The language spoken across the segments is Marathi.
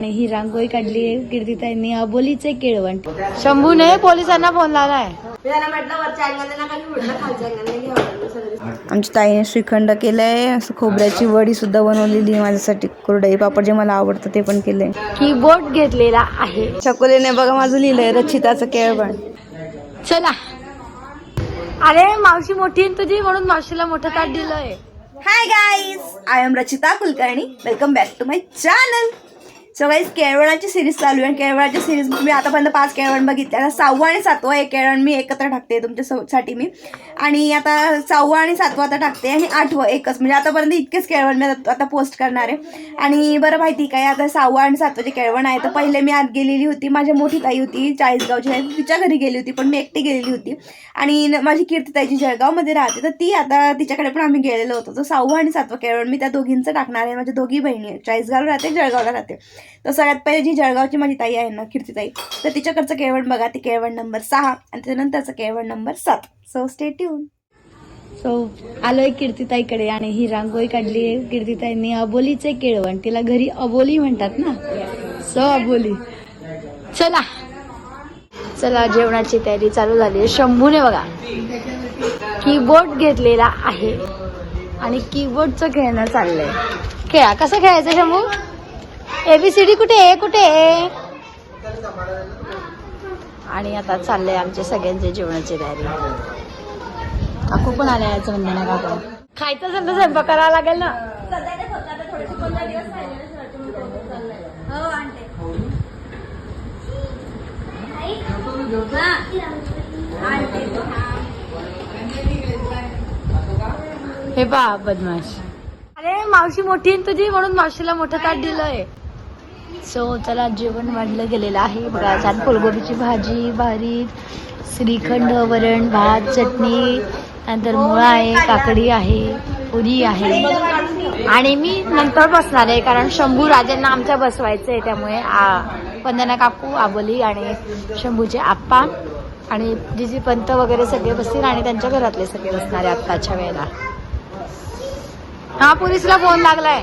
आणि ही रांगोळी काढली आहे कीर्तिताईंनी अबोलीचे केळवण. शंभूने पोलिसांना फोन लावलाय. सगळं. आमच्या ताईने श्रीखंड केलंय असं खोबऱ्याची वडी सुद्धा बनवलेली आहे माझ्यासाठी. कुरडई पापड जे मला आवडतं ते पण केलंय. कीबोर्ड घेतलेला आहे. चकोलीने बघा माझं लिहिलंय रचिताचं केळवण. चला. अरे मावशी मोठी आहे ना तुझी म्हणून मावशीला मोठं ताट दिलंय. Hi guys I am Rachita Kulkarni. Welcome back to my channel so guys केळवणाची series चालू आहे. केळवणाच्या सिरीज मी आतापर्यंत पाच केळवण बघितले. आता सहावा आणि सातवा एक केळवण मी एकत्र टाकते तुमच्यासाठी मी. आणि आता सहावा आणि सातवा आता टाकते आणि आठवं एकच. म्हणजे आतापर्यंत इतकेच केळवण मी आता पोस्ट करणार आहे. आणि बरं माहिती काय? आता सहावा आणि सातवाचे केळवण आहे तर पहिले मी आत गेलेली होती. माझी मोठी ताई होती चाळीसगावची. आहे तिच्या घरी गेली होती पण मी एकटी गेलेली होती. आणि न- माझी कीर्तिताईची जळगावमध्ये राहते. तर ती आता तिच्याकडे पण आम्ही गेलेलो होतो. तर सहावा आणि सातवा केळवण मी त्या दोघींचं टाकणार आहे. माझ्या दोघी बहिणी आहे चाळीसगावला राहते जळगावला राहते. तर सगळ्यात पहिले जी जळगावची माझी ताई आहे ना कीर्तिताई तर तिच्याकडचं केळवण बघा. ती केळवण नंबर सहा आणि त्याच्यानंतरचं केळवण नंबर सात. सो स्टे ट्यून सो आलोय कीर्तीताईकडे आणि ही रांगोळी काढली आहे. कीर्तिताईंनी अबोलीचे केळवण तिला घरी अबोली म्हणतात ना? सो अबोली. चला. चला जेवणाची तयारी चालू झाली आहे. शंभूने बघा. कीबोर्ड घेतलेला आहे आणि कीबोर्डचं खेळणं चाललंय. खेळा. कसं खेळायचं शंभू? एबीसीडी कुठे आहे? कुठे आहे? आणि आता चाललंय आमच्या सगळ्यांचे जेवणाची तयारी. काकू पण आले यायचं म्हणणं ना काकू. खायचं असेल तर स्वयंपाक करावा लागेल ना. हे बा बदमाश. अरे मावशी मोठी आहे ना तुझी? म्हणून मावशीला मोठं ताट दिलंय. सो चला जेवण वाढलं गेलेलं आहे. बघा छान फुलगोबीची भाजी भारीत श्रीखंड वरण भात चटणी नंतर मुळा आहे काकडी आहे पुरी आहे. आणि मी नंतर बसणार आहे कारण शंभू राजांना आमच्या बसवायचं आहे त्यामुळे आ वंदना काकू आबोली आणि शंभूचे आप्पा आणि जिजी पंत वगैरे सगळे बसतील आणि त्यांच्या घरातले सगळे बसणार आहे आत्ताच्या वेळेला. हा पोलिसला फोन लागलाय.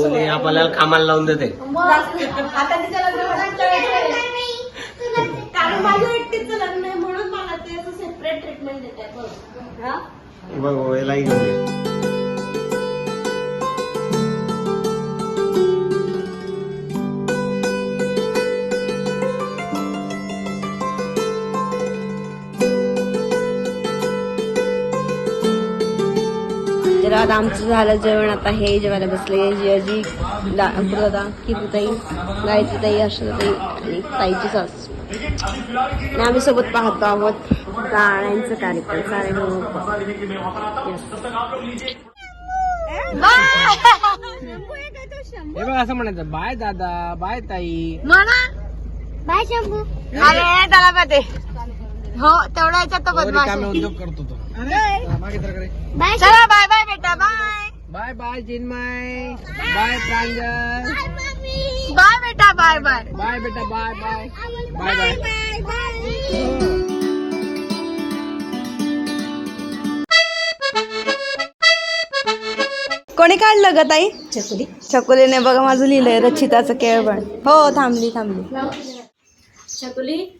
बोली. आपल्याला कामाला लावून देते. आता तिच्या कारण माझ्या एकटीचं लग्न आहे म्हणून मला ते असं सेपरेट ट्रीटमेंट देत आहे बघ. हा? बघ बघ, यालाही घेऊन आता आमचं झालं जेवण आता हे जेवायला बसले. जियाजी दादा कितीताई गायत्रीताई अक्षताई आणि ताईची सास. आणि आम्ही सोबत पाहतो आहोत गाण्यांचा कार्यक्रम. सारे. हे बघ असं म्हणायचं बाय दादा बाय ताई. म्हणा. बाय शंभू. अरे त्याला पाहते हो तेवढा याच्यात तो बदमाश. उद्योग करतो तो. चला, मागे तर करे. चला बाय बाय बेटा bye bye bye Chinmay. Bye Pranjal. Bye बेटा बाय बाय बाय बेटा बाय बाय बाय बाय कोणी काढलं ग ताई? चकुलीने बघा माझं लिहिलंय रचिताचं केळवण. हो थांबली थांबली. हो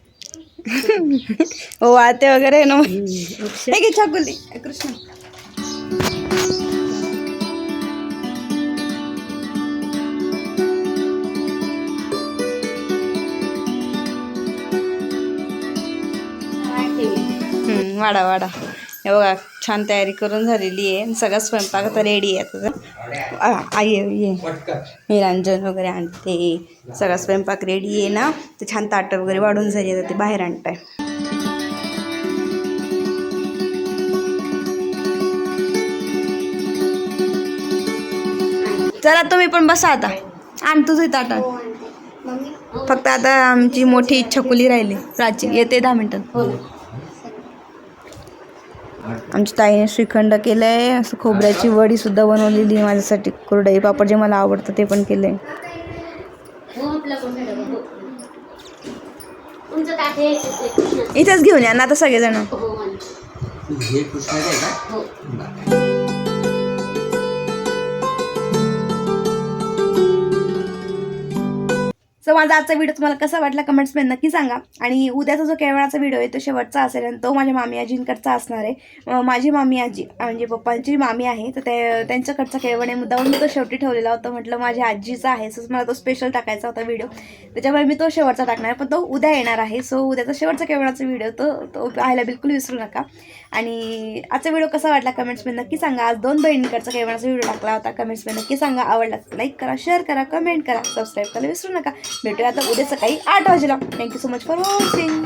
आते वगैरे ना हे घे छकुली कृष्ण हम्म, वाडा वाडा हे बघा छान तयारी करून झालेली आहे. सगळा स्वयंपाक आता रेडी आहे तुझा आई ये. निरांजन वगैरे आणते. सगळा स्वयंपाक रेडी आहे ना? ते छान ताटं वगैरे वाढून झाली आता ते बाहेर आणताय. चला तुम्ही पण बसा आता. आण तुझं ताट फक्त आता आमची मोठी छकुली राहिली. प्राची येते दहा मिनिटात आमच्या ताईने श्रीखंड केलंय. असं खोबऱ्याची वडी सुद्धा बनवलेली आहे माझ्यासाठी. कुरडई पापड जे मला आवडतं ते पण केलंय. इथेच घेऊन या ना आता सगळेजण. सो माझा आजचा व्हिडिओ तुम्हाला कसा वाटला कमेंट्समध्ये नक्की सांगा. आणि उद्याचा जो केवळाचा व्हिडिओ आहे तो शेवटचा असेल आणि तो माझ्या मामी आजींकडचा असणार आहे. माझी मामी आजी म्हणजे पप्पांची मामी आहे तर ते त्यांच्याकडचा केवळ आहे. मुद्दाहून मी तो शेवटी ठेवलेला होता. म्हटलं माझ्या आजीचा आहे सो मला तो स्पेशल टाकायचा होता व्हिडिओ त्याच्यामुळे मी तो शेवटचा टाकणार पण तो उद्या येणार आहे. सो उद्याचा शेवटचा केवळाचा व्हिडिओ तो तो पाहायला बिलकुल विसरू नका. आणि आजचा व्हिडिओ कसा वाटला कमेंट्समध्ये नक्की सांगा. आज दोन बहिणींकडचा केवळाचा व्हिडिओ टाकला होता. कमेंट्समध्ये नक्की सांगा. आवडला लाईक करा शेअर करा कमेंट करा सबस्क्राईब करायला विसरू नका. भेटूया. आता उद्या सकाळी आठ वाजेला. Thank you so much for watching